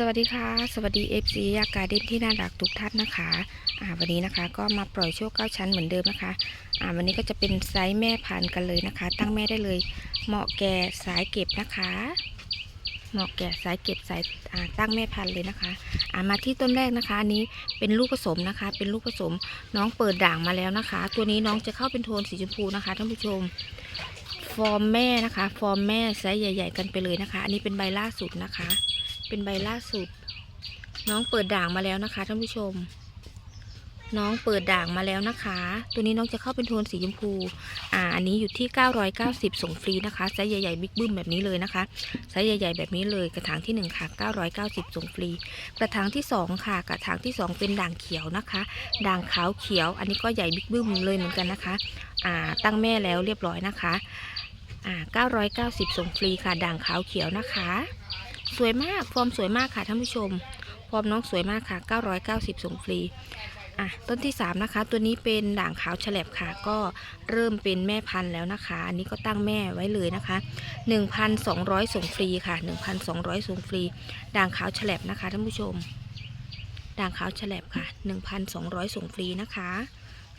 สวัสดีค่ะ สวัสดี FC ยากาเดนที่น่ารักทุกท่านนะคะอ่าวันนี้นะคะก็มาปล่อยโชคเก้าชั้นเหมือนเดิมนะคะอ่าวันนี้ก็จะเป็นไซส์แม่พันกันเลยนะคะ ตั้งแม่ได้เลย เหมาะแก่สายเก็บนะคะ เหมาะแก่สายเก็บสายอ่าตั้งแม่พันเลยนะคะอ่ามาที่ต้นแรกนะคะอันนี้เป็นลูกผสมนะคะ เป็นลูกผสมน้องเปิดด่างมาแล้วนะคะ ตัวนี้น้องจะเข้าเป็นโทนสีชมพูนะคะท่านผู้ชมฟอร์มแม่นะคะ ฟอร์มแม่ไซส์ใหญ่ ๆ กันไปเลยนะคะ อันนี้เป็นใบล่าสุดนะคะ เป็นใบล่าสุด น้องเปิดด่างมาแล้วนะคะท่านผู้ชม น้องเปิดด่างมาแล้วนะคะ ตัวนี้น้องจะเข้าเป็นโทนสีชมพู อ่า อันนี้อยู่ที่ 990 ส่งฟรีนะคะไซส์ใหญ่ๆบิ๊กบึ้มแบบนี้เลยนะคะไซส์ใหญ่ ๆ แบบนี้เลยกระถางที่ 1 ค่ะ 990 ส่งฟรี กระถางที่ 2 ค่ะ กระถางที่ 2 เป็นด่างเขียวนะคะ ด่างขาวเขียว อันนี้ก็ใหญ่บิ๊กบึ้มเลยเหมือนกันนะคะ อ่า ตั้งแม่แล้วเรียบร้อยนะคะ อ่า 990 ส่งฟรีค่ะ ด่างขาวเขียวนะคะ สวยมาก ฟอร์มสวยมากค่ะท่านผู้ชม ฟอร์มน้องสวยมากค่ะ 990 ส่งฟรี อะ ต้นที่ 3 นะคะ ตัวนี้เป็นด่างขาวฉลบค่ะ ก็เริ่มเป็นแม่พันธุ์แล้วนะคะ อันนี้ก็ตั้งแม่ไว้เลยนะคะ 1,200 ส่งฟรีค่ะ 1,200 ส่งฟรี ด่างขาวฉลบนะคะท่านผู้ชม ด่างขาวฉลบค่ะ 1,200 ส่งฟรีนะคะ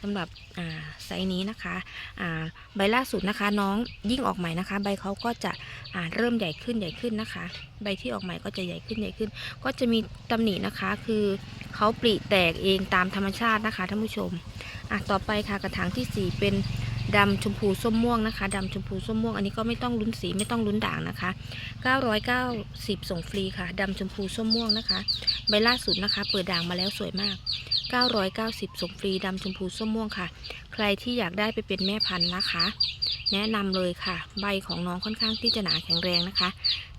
สำหรับไซส์นี้นะคะใบล่าสุดนะคะ น้องยิ่งออกใหม่นะคะ ใบเขาก็จะเริ่มใหญ่ขึ้นใหญ่ขึ้นนะคะ ใบที่ออกใหม่ก็จะใหญ่ขึ้นใหญ่ขึ้น ก็จะมีตำหนินะคะ คือเขาปริแตกเองตามธรรมชาตินะคะท่านผู้ชมต่อไปค่ะกระถางที่ 4 เป็น ดำชมพูส้มม่วงนะคะดำชมพูส้มม่วงอันนี้ก็ไม่ต้องลุ้นสีไม่ต้องลุ้นด่างนะคะ 990 ส่งฟรีค่ะดำชมพูส้มม่วงนะคะ ใบล่าสุดนะคะ เปิดด่างมาแล้วสวยมาก 990 ส่งฟรีดำชมพูส้มม่วงค่ะ ใครที่อยากได้ไปเป็นแม่พันธุ์นะคะ แนะนำเลยค่ะ ใบของน้องค่อนข้างที่จะหนาแข็งแรงนะคะ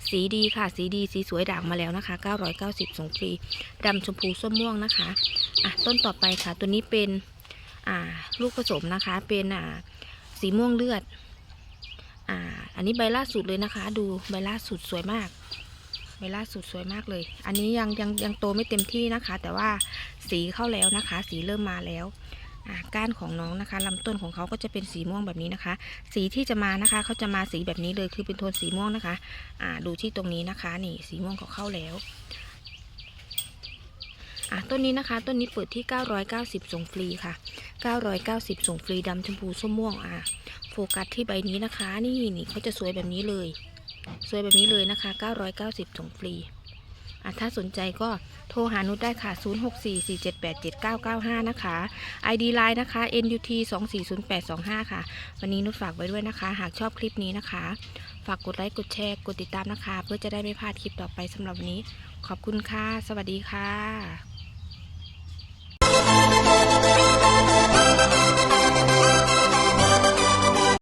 สีดีค่ะ สีดีสีสวยด่างมาแล้วนะคะ 990 ส่งฟรีดำชมพูส้มม่วงนะคะอะต้นต่อไปค่ะ ตัวนี้เป็นลูกผสมนะคะเป็นอ่า สีม่วงเลือด อ่า อันนี้ใบล่าสุดเลยนะคะ ดูใบล่าสุดสวยมาก ใบล่าสุดสวยมากเลย อันนี้ยังยังยังโตไม่เต็มที่นะคะ แต่ว่าสีเข้าแล้วนะคะ สีเริ่มมาแล้วอ่าก้านของน้องนะคะลำต้นของเขาก็จะเป็นสีม่วงแบบนี้นะคะ สีที่จะมานะคะเขาจะมาสีแบบนี้เลยคือเป็นโทนสีม่วงนะคะอ่าดูที่ตรงนี้นะคะ นี่สีม่วงเขาเข้าแล้ว อะต้นนี้นะคะต้นนี้เปิดที่ 990 ส่งฟรีค่ะ 990 ส่งฟรีดำชมพูส้มม่วงอะโฟกัสที่ใบนี้นะคะ นี่นี่เขาจะสวยแบบนี้เลย สวยแบบนี้เลยนะคะ 990 ส่งฟรีอะถ้าสนใจก็โทรหานุชได้ค่ะ 0644787995 นะคะ ID Line นะคะ NUT 240825 ค่ะ วันนี้นุชฝากไว้ด้วยนะคะ หากชอบคลิปนี้นะคะ ฝากกดไลค์ กดแชร์ กดติดตามนะคะ เพื่อจะได้ไม่พลาดคลิปต่อไปสำหรับวันนี้ ขอบคุณค่ะ สวัสดีค่ะ